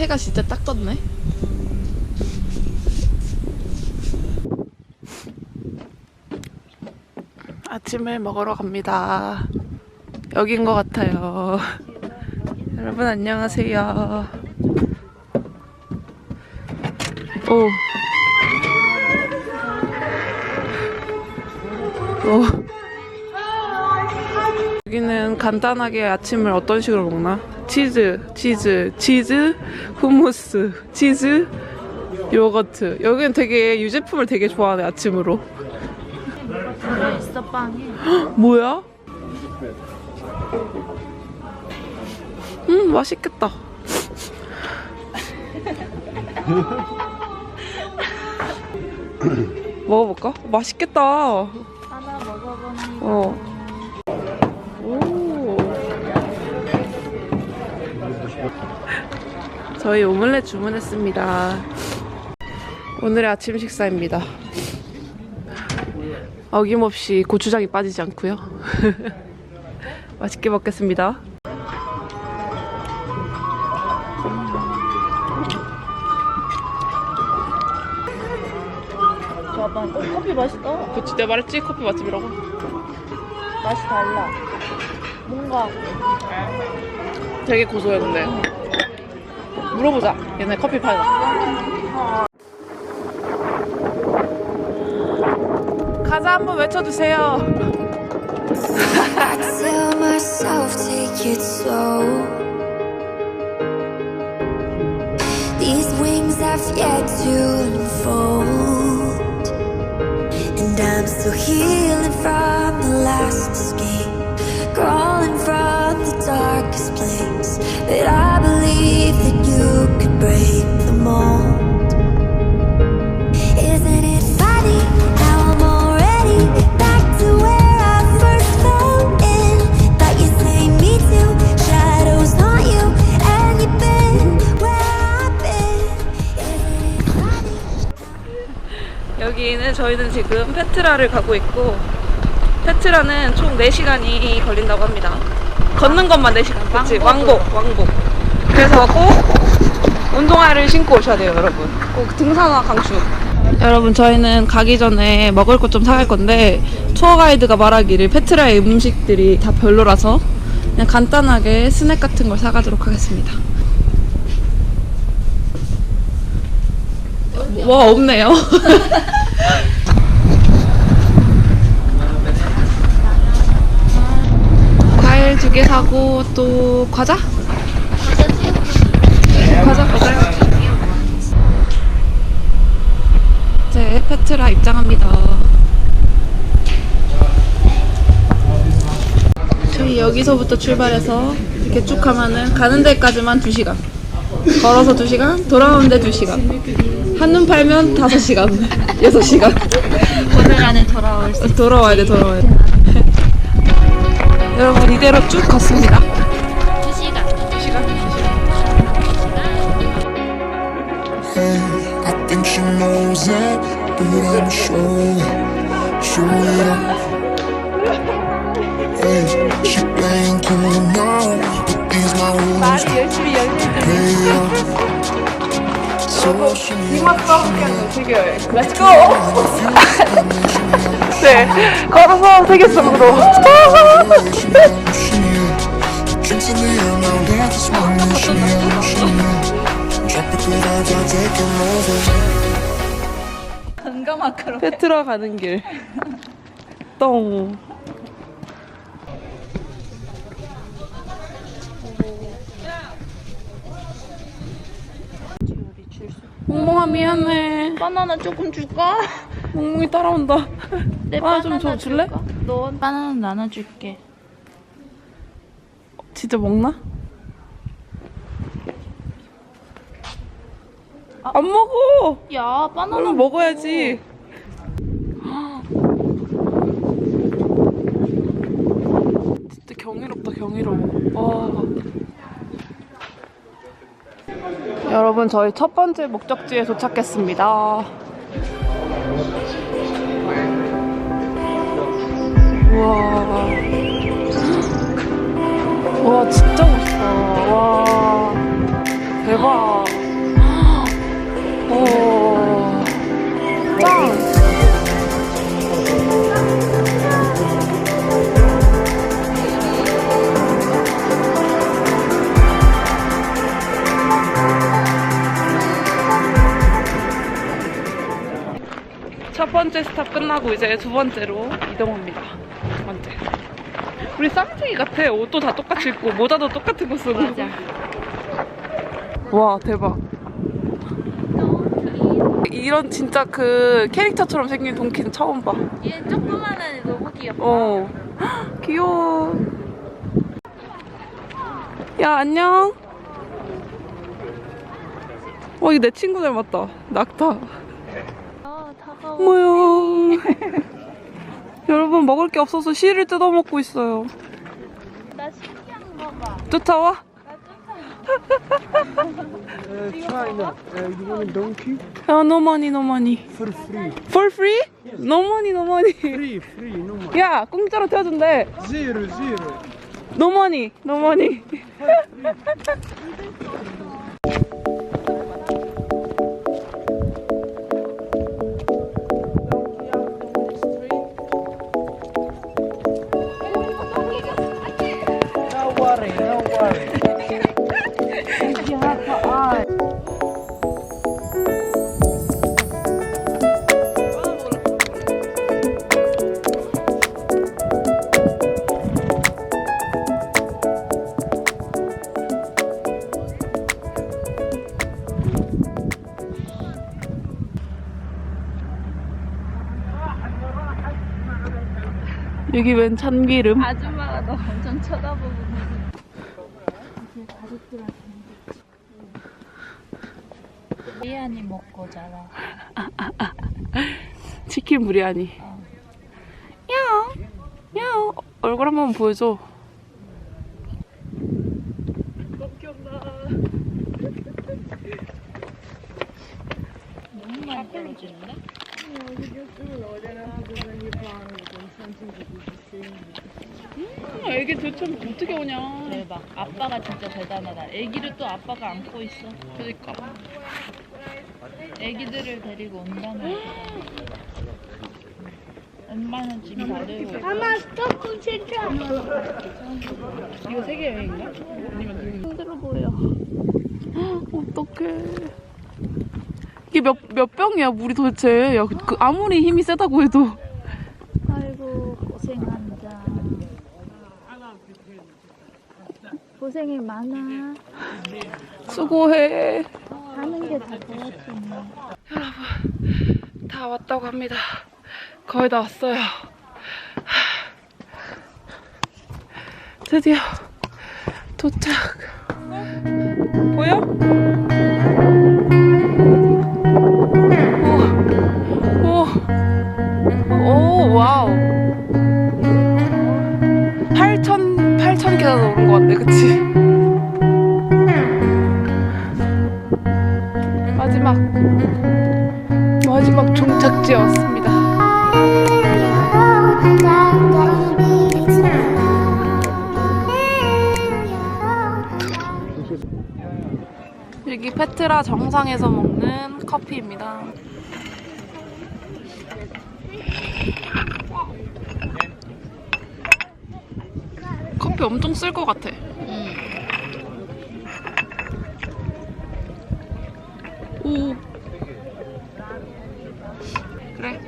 해가 진짜 딱 떴네. 아침을 먹으러 갑니다. 여긴 것 같아요. 여러분 안녕하세요. 오. 오. 여기는 간단하게 아침을 어떤 식으로 먹나? 치즈, 치즈, 치즈, 후무스, 치즈, 요거트. 여기는 되게 유제품을 되게 좋아하네 아침으로. 있어 빵에 뭐야? 음 맛있겠다. 먹어볼까? 맛있겠다. 하나 먹어보니 어. 저희 오믈렛 주문했습니다. 오늘의 아침 식사입니다. 어김없이 고추장이 빠지지 않고요. 맛있게 먹겠습니다. 봐봐 어, 커피 맛있다 그치 내가 말했지 커피 맛집이라고. 맛이 달라 뭔가 되게 고소했는데. 물어보자. 얘네 커피 파나. 가자 한번 외쳐주세요. I'm still healing from the last escape, crawling from the darkest place. But I 저희는 지금 페트라를 가고 있고 페트라는 총 4시간이 걸린다고 합니다. 걷는 것만 4시간. 그치? 왕복, 왕복. 그래서 꼭 운동화를 신고 오셔야 돼요, 여러분. 꼭 등산화 강추. 여러분, 저희는 가기 전에 먹을 것 좀 사갈 건데 투어 가이드가 말하기를 페트라의 음식들이 다 별로라서 그냥 간단하게 스낵 같은 걸 사가도록 하겠습니다. 뭐 없네요. 과일 두 개 사고 또 과자? 과자 과자. 이제 페트라 입장합니다. 저희 여기서부터 출발해서 이렇게 쭉 가면은 가는 데까지만 2시간. 걸어서 2시간, 돌아오는데 2시간. 한눈 팔면 5시간, 6시간. 오늘 안에 돌아올 수 돌아와야 돼, 돌아와야 돼. 여러분, 이대로 쭉 걷습니다. 2시간 2시간? I think she knows that, but show her, show it off. Hey, she playing cool now, but these my rules, 열심히 열심 이맛 써볼게요, 세계 여행. 렛츠고! 네, 걸어서 세계 속으로. 금강마크로 페트라 가는 길. 똥. 몽몽아 미안해. 바나나 조금 줄까? 몽몽이 따라온다. 내 아, 좀 줘, 줄래? 줄까? 너 바나나 나눠줄게 진짜 먹나? 안 먹어. 야 바나나 얼른 먹어야지. 진짜 경이롭다 경이로워. 와. 여러분 저희 첫 번째 목적지에 도착했습니다. 우와. 와 진짜 멋있다. 와. 대박. 번째 스탑 끝나고 이제 두 번째로 이동합니다. 두 번째. 우리 쌍둥이 같아. 옷도 다 똑같이 입고 모자도 똑같은 거 쓰고. 맞아. 와 대박. 이런 진짜 그 캐릭터처럼 생긴 동키는 처음 봐. 얘 조그만 애 너무 귀엽다. 어. 헉, 귀여워. 야, 안녕. 어, 이거 내 친구 닮았다. 낙타. 아. 뭐야. 여러분, 먹을 게 없어서 씨를 뜯어 먹고 있어요. 나 신기한 거 봐. 쫓아와? Uh, China, uh, you want a donkey? 야, no money, no money. For free. For free? No money, no money. Free, free, no money. 야, 공짜로 태워준대. Zero, zero. No money, no money. 여기 웬 참기름? 아줌마가 너 엄청 쳐다보고 있는 이안이 먹고 자라. 치킨 브리아니. 야, 야, 얼굴 한 번 보여줘. 너무 많이 떨어지는데? 애기 도대체 어떻게 오냐? 대박. 아빠가 진짜 대단하다. 애기를 또 아빠가 안고 있어. 그러니까. 애기들을 데리고 온다는 거. 엄마는 지금 다 들고 있어. 이거 세계 여행인가? 아니면 힘들어 보여. 어떡해. 이게 몇, 몇 병이야, 물이 도대체. 야, 그, 그 아무리 힘이 세다고 해도. 아이고 고생한다. 고생이 많아. 수고해. 하는 게다 도와주네. 다 왔다고 합니다. 거의 다 왔어요. 드디어 도착. 보여? 것 같네, 그치? 마지막. 마지막 종착지에 왔습니다. 여기 페트라 정상에서 먹는 커피입니다. 커피 엄청 쓸 것 같아. 오. 그래.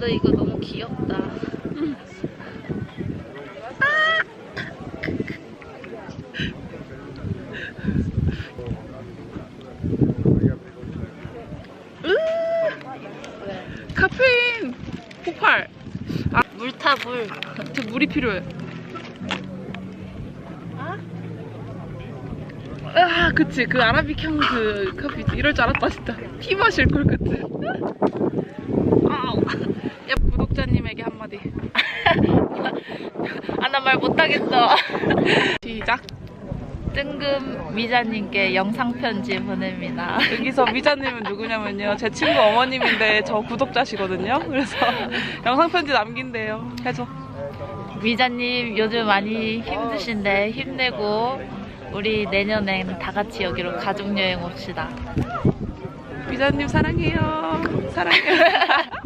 너 이거 너무 귀엽다. 카페인 폭발. 물. 저 물이 필요해. 아, 그치. 그 아라비캉 그 커피 이럴 줄 알았다, 진짜. 피 마실 걸, 그치? 아우. 야, 구독자님에게 한마디. 아 나 말 못하겠어. 시작. 뜬금 미자님께 영상 편지 보냅니다. 여기서 미자님은 누구냐면요. 제 친구 어머님인데 저 구독자시거든요. 그래서 영상 편지 남긴대요. 해줘. 미자님 요즘 많이 힘드신데 힘내고 우리 내년엔 다 같이 여기로 가족 여행 옵시다. 미자님 사랑해요. 사랑해요.